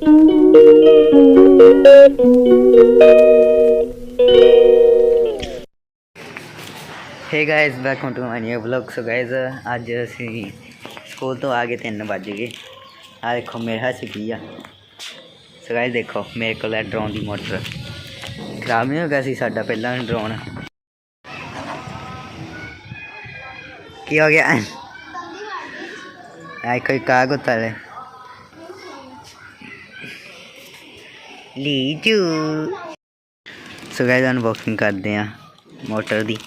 hey guys welcome to my new vlog so guys ਅੱਜ ਅਸੀਂ school ਤੋਂ ਆ ਕੇ 3 ਵੱਜ ਗਏ ਆ ਦੇਖੋ ਮੇਰੇ ਹੱਥ 'ਚ ਕੀ ਆ ਸੋ ਗਾਇਸ ਦੇਖੋ ਮੇਰੇ ਕੋਲ ਹੈ ਡਰੋਨ ਦੀ ਮੋਟਰ ਖਰਾਬ ਨਹੀਂ ਹੋ ਗਿਆ ਸੀ ਸਾਡਾ ਪਹਿਲਾਂ ਡਰੋਨ ਕੀ ਹੋ ਗਿਆ ਆਈ ਕੋਈ ਕਾਗ ਉਤਾਰ लीजू। सो गाइस अनबॉक्सिंग कर दे मोटर दी।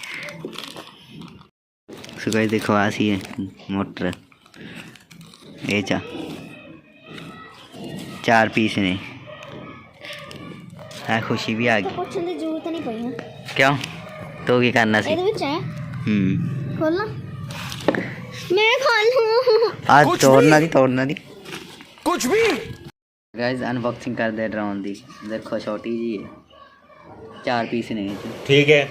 सो गाइस देखो आसी है मोटर। ये चा। चार पीस ने। है खुशी भी आ तो गई। ज़रूरत नहीं पड़ी क्यों? तो की करना सी। तो हम्म। खोलना मैं खोलूं आज तोड़ना दी तोड़ना दी। कुछ भी। ਗਾਇਸ ਅਨਬਾਕਸਿੰਗ ਕਰਦੇ ਡਰਾਉਣ ਦੀ ਦੇਖੋ ਛੋਟੀ ਜੀ ਹੈ ਚਾਰ ਪੀਸ ਨੇ ਇਹ 'ਚ ठीक है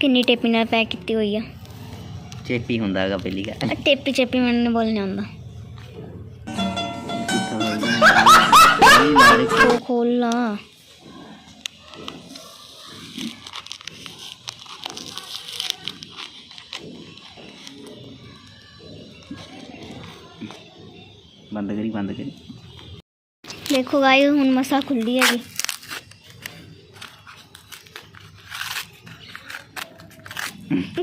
ਕਿੰਨੀ ਟੇਪੀ ਨਾਲ ਪੈਕ ਕੀਤੀ ਹੋਈ ਆ ਚੇਪੀ ਹੁੰਦਾ ਹੈਗਾ ਪਹਿਲੀ ਗੱਲ ਆ ਟੇਪੀ ਚੇਪੀ ਮੈਨੂੰ ਬੋਲਣੇ ਆਉਂਦਾ ਖੋ ਖੋਲ ਲਾ बंद करी बंद करी। देखो गाई हूँ मसा खुली है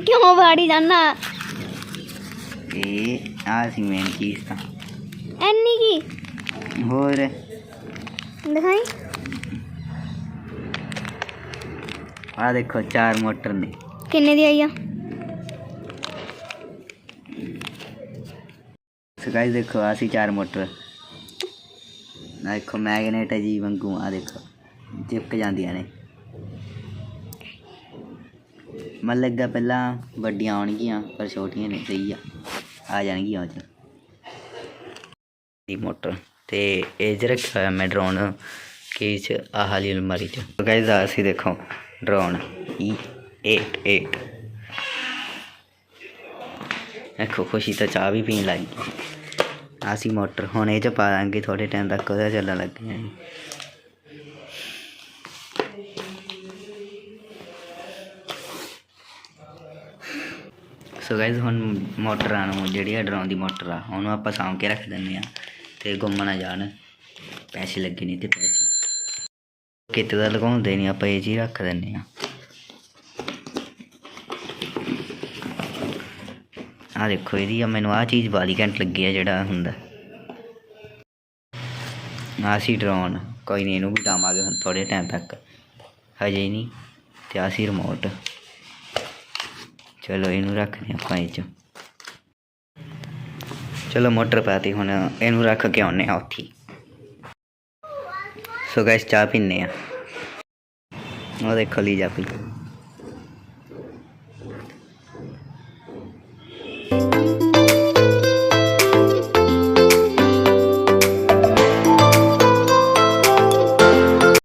क्यों बाड़ी जाना? ए आ सी मेन चीज़ इसका एनी की? और? दिखाई? आ देखो चार मोटर ने। किन्ने दी आईया तो गाइस देखो, आसी चार मोटर। देखो, मैगनेट है जी वगू, आ देखो, चिपक जाती ने। मन अगर पहला बड़िया आनगियाँ पर छोटिया नहीं सही आ। आ जाएगियाँ अज मोटर तो एज रखा हुआ मैं ड्रोन, की आली अलमारी चाहिए गाइज़ असी देखो, ड्रोन, ई एट एट। देखो, खुशी तो चाह भी पीन लग। गई ਅਸੀਂ ਮੋਟਰ ਹੁਣ ਇਹ ਚ ਪਾ ਦਾਂਗੇ ਥੋੜੇ ਟਾਈਮ ਤੱਕ ਉਹਦਾ ਚੱਲਣ ਲੱਗ ਜਾਣੀ ਸੋ ਗਾਇਜ਼ ਹੁਣ ਮੋਟਰਾਂ ਨੂੰ ਜਿਹੜੀ ਆ ਡਰਾਉਣ ਦੀ ਮੋਟਰ ਆ, ਉਹਨੂੰ ਆਪਾਂ ਸਾਂਭ ਕੇ ਰੱਖ ਦਿੰਦੇ ਆ ਤੇ ਗੁੰਮ ਨਾ ਜਾਣ। ਪੈਸੇ ਲੱਗੇ ਨਹੀਂ ਤੇ ਪੈਸੇ। ਕਿਤੇ ਦਾ ਲਗਾਉਂਦੇ ਨਹੀਂ, ਆਪਾਂ ਇਹ ਜੀ ਰੱਖ ਦਿੰਦੇ ਆ ਆ ਦੇਖੋ ਇਹਦੀ ਆ, ਮੈਨੂੰ ਆ ਚੀਜ਼ ਬਾਲੀ ਘੰਟ ਲੱਗੀ ਆ ਜਿਹੜਾ ਹੁੰਦਾ। ਆ ਸੀ ਡਰੋਨ ਕੋਈ ਨਹੀਂ ਇਹਨੂੰ ਵੀ ਡਾਵਾਂਗੇ ਹੁਣ ਥੋੜੇ ਟਾਈਮ ਤੱਕ। ਹਜੇ ਨਹੀਂ ਤੇ ਆ ਸੀ ਰਿਮੋਟ ਚਲੋ ਇਹਨੂੰ ਰੱਖਦੇ ਆਪਾਂ ਇਹ ਚ। ਚਲੋ ਮੋਟਰ ਪਾਤੀ, ਹੁਣ ਇਹਨੂੰ ਰੱਖ ਕੇ ਆਉਨੇ ਆ ਉੱਥੇ। ਸੋ ਗਾਇਸ ਚਾਹ ਪੀਨੇ ਆ ਉਹ ਦੇਖੋ ਲਈ ਜਾ ਪੀ।